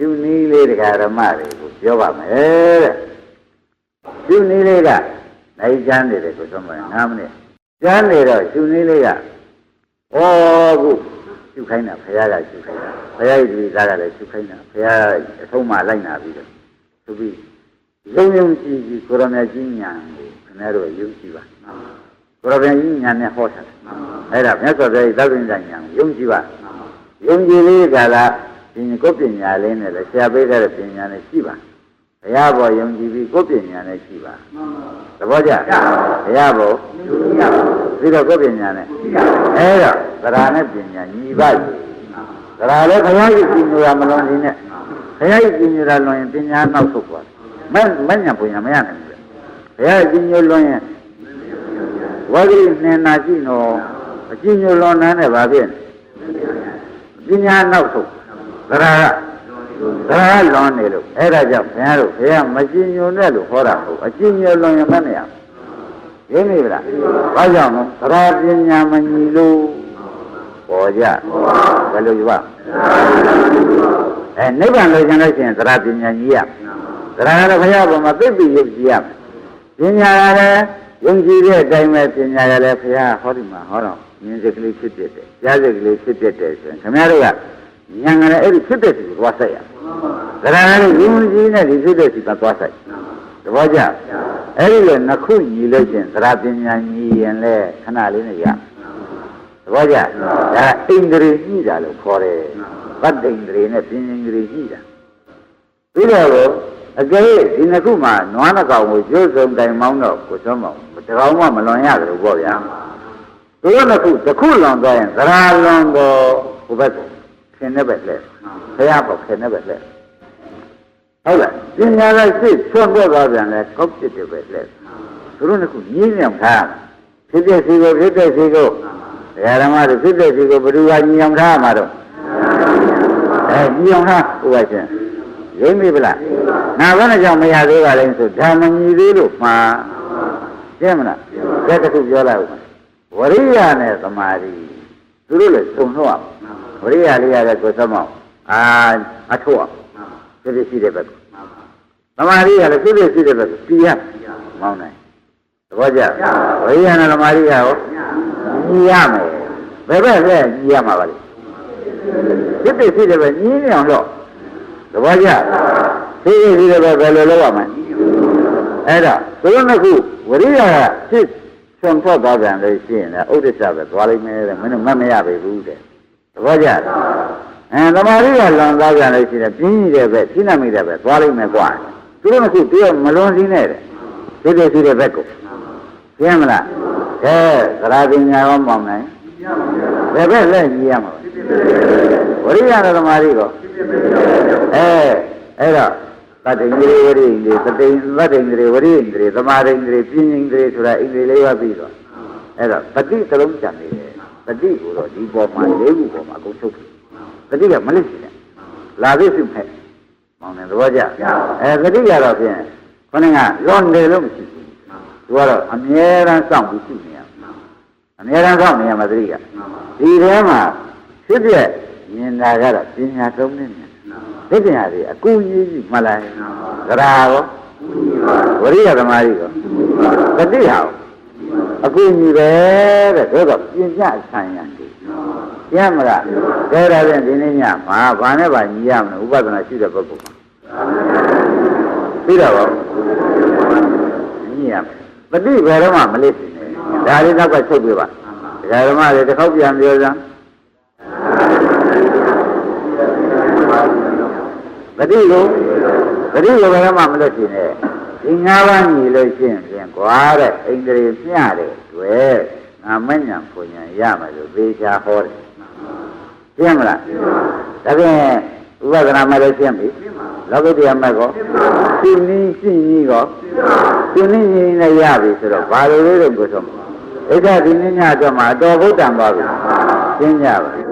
ရှုနည်းလေးတရားဓမ္မတွေကိုပြောပါမယ်တဲ့ရှုနည်းလေးကနိုင်ချမ်းနေတယ်ကိုသုံးပါ9မိနစ်ကျမ်းနေတော့ရှုနည်းလေးကဩခုရှုခိုင်းတာဘုရားကရှုခိုင်းတာဘုရားရဲ့ဒီသားကလည်းရှုခိုင်းတာဘုရားအဆုံးမလိုက်နာပြီးတော့သူပြီးယုံယုံကြည်ကြည်ကိုရမကြီးညာကိုခင်ဗျားတို့ယုံကြည်ပါကိုရမကြီးညာနဲ့ဟောတာအဲ့ဒါမြတ်စွာဘုရားရဲ့သဗ္ဗညညာကိုယုံကြည်ပါယုံကြည်လေးကလား ဒီကိုယ်ပညာလေးနဲ့လည်းဆရာပေးတဲ့ပညာနဲ့ရှိပါဘုရားဘောယုံကြည်ပြီးကိုယ်ပညာနဲ့ရှိပါသဘောကျဘုရားဘောပြီးတော့ကိုယ်ပညာနဲ့အဲ့တော့သရနဲ့ပညာညီပါ့သရလည်းဘုရားရဲ့ပညာမလွန်သေးနဲ့ဘုရားရဲ့ပညာလွန်ရင်ပညာနောက်ဆုတ်သွားတယ်မမညာပညာမရနိုင်ဘူးဘုရားရဲ့ပညာလွန်ရင်ဝါဂိနှင်နာရှိတော့အကျဉ်းညလွန်နန်းနဲ့ဗာဖြစ်ပညာနောက်ဆုတ် သရကသရလွန်နေလို့အဲ့ဒါကြောင့်ဘုရားတို့ဘုရားမကျဉ်ညွန်နဲ့လို့ဟောတာဟုတ်အကျဉ်းညလွန်ရင်မနဲ့ရရင်းနေဗလားဘာကြောင့်လဲသရပညာမညီလို့ပေါ်ကြဘယ်လိုယူပါအဲနိဗ္ဗာန်လို့ရှင်လို့ရှိရင်သရပညာကြီးရသရကတော့ဘုရားဘုံမှာသိပြီးယုတ်ကြည်ရပညာကလည်းယုံကြည်တဲ့အတိုင်းပဲပညာကလည်းဘုရားဟောဒီမှာဟောတော့မြင်စိတ်ကလေးဖြစ်ဖြစ်တယ်ကြားစိတ်ကလေးဖြစ်ဖြစ်တယ်ဆိုရင်ခင်ဗျားတို့က ဉာဏ်ကလည်းအဲ့ဒီဖြစ်တဲ့စီကိုသွားဆက်ရသရကလည်းယုံကြည်နဲ့ဒီဖြစ်တဲ့စီကသွားဆက်သဘောကျအဲ့ဒီလိုနှစ်ခုညီလို့ရှိရင်သရပညာညီရင်လည်းခဏလေးနဲ့ရသဘောကျဒါအိန္ဒြေညှိတာလို့ခေါ်တယ်ဗတ္တိန္ဒြေနဲ့ပညာန္ဒြေညှိတာပြီးတော့အကယ်၍ဒီနှစ်ခုမှာနွားနှကောင်ကိုကျိုးစုံတိုင်မောင်းတော့ကိုစွမ်းမောင်းတကောင်မှမလွန်ရကြလို့ပေါ့ဗျာသူတို့နှစ်ခုတစ်ခုလွန်သွားရင်သရာလွန်တော့ဟိုဘက်ကို ခင်တဲ့ဘက်လဲဘုရားပေါ်ခင်တဲ့ဘက်လဲဟုတ်လားပညာကစိတ်ဆွန့်ပေါ်သွားပြန်လဲကောက်ပြစ်တဲ့ဘက်လဲသူတို့နှစ်ခုညင်းညံထားဖြစ်တဲ့စီကိုဖြစ်တဲ့စီကိုဒကာဓမ္မတို့ဖြစ်တဲ့စီကိုဘယ်သူကညံထားမှာတော့အဲညံထားဟိုကချင်းရင်းပြီဗလားနာဘယ်နဲ့ကြောင့်မရသေးပါလဲဆိုဓမ္မညီသေးလို့မှာရှင်းမလားကဲတစ်ခုပြောလိုက်ဦးမယ်ဝရိယနဲ့သမာဓိသူတို့လည်းသုံနှုတ် အောင်ဝရိယလေးရတဲ့ကိုသမအောင်အာအထောက်အောင်ဖြစ်ဖြစ်ရှိတဲ့ဘက်သမာဓိကလည်းဖြစ်ဖြစ်ရှိတဲ့ဘက်ပြရမောင်းနိုင်သဘောကျဝရိယနဲ့သမာဓိကရောညီရမယ်ဘယ်ဘက်လဲညီရမှာပါလဲဖြစ်ဖြစ်ရှိတဲ့ဘက်ညီနေအောင်တော့သဘောကျသိရရှိတဲ့ဘက်ဘယ်လိုလုပ်ရမလဲအဲ့ဒါသူတို့နှစ်ခုဝရိယကဖြစ်ဆွန်ထွက်သွားပြန်လို့ရှိရင်လည်းဥဒိစ္စပဲသွားလိမ့်မယ်တဲ့မင်းတို့မတ်မရပေဘူးတဲ့သ ဘောကျအဲသမာဓိကလွန်သွားပြန်လို့ရှိရင်ပြင်းကြီးတဲ့ဘက်ပြင်းနာမိတဲ့ဘက်သွားလိမ့်မယ်ကွာသူတို့နှစ်ခုတည်းမလွန်စည်းနဲ့တဲ့သိတဲ့ရှိတဲ့ဘက်ကိုရှင်းမလားကဲသရပညာရောမောင်းနိုင်ဘယ်ဘက်လဲညီရမှာဝရိယနဲ့သမာဓိကောအဲအဲ့တော့သတ္တိင်္ဂရေဝရိင်္ဂရေသတိင်သတ္တိင်္ဂရေဝရိင်္ဂရေသမာဓိင်္ဂရေပြင်းင်္ဂရေဆိုတာအင်္ဂရေလေးပါပြီးတော့အဲ့တော့ပฏิသလုံးကြံနေတယ် တတိကိုတော့ဒီပေါ်မှာလေးခုပေါ်မှာအကုန်ချုပ်ပြီတတိကမလစ်ဘူးလေလာသိစုဖက်မောင်နေသဘောကျအဲတတိကတော့ဖြင့်ခொနည်းကရောနေလို့မရှိဘူးသူကတော့အမြဲတမ်းစောင့်ပြီးရှိနေရအမြဲတမ်းစောင့်နေရမှာတတိကဒီထဲမှာဖြစ်ပြမြင်တာကတော့ပညာသုံးနေတယ်သိပညာတွေအကူကြီးကြီးမှတ်လိုက်ကြရာရောဝရိယသမားကြီးရောတတိဟာ အကူကြီးပဲတဲ့ဒါတော့ပညာဆိုင်ရတယ်ကျမ်းမလားကဲဒါဖြင့်ဒီနေ့ညမှာဘာနဲ့ဘာညီရမလဲဥပဒနာရှိတဲ့ပုဂ္ဂိုလ်မှာပြီးတော့ဗောညီရမယ်ပฏิဘယ်တော့မှမလစ်နေဒါလေးနောက်ကချုပ်ပြပါဒကာဓမ္မတွေတစ်ခေါက်ပြန်ပြောစမ်းပฏิကိုပฏิကိုဘယ်တော့မှမလစ်နေနဲ့ ဒီငါးပါးညီလို့ရှိရင်ပြန်ကွာတဲ့ဣန္ဒြေမျှတဲ့တွေ့ငါမညံဖွညာရမယ်လို့သေချာဟောတယ်ရှင်းမလားဒါဖြင့်ဥပဒနာမဲ့လို့ရှင်းပြီလောကုတ္တရာမဲ့ကောရှင်းနည်းရှင်းနည်းကောရှင်းနည်းရှင်းနဲ့ရပြီဆိုတော့ဘာလိုလေးတော့ကိုဆုံးဣဒ္ဓဒီနည်းညအတွက်မှာအတော်ဗုဒ္ဓံပါပြီရှင်းကြပါ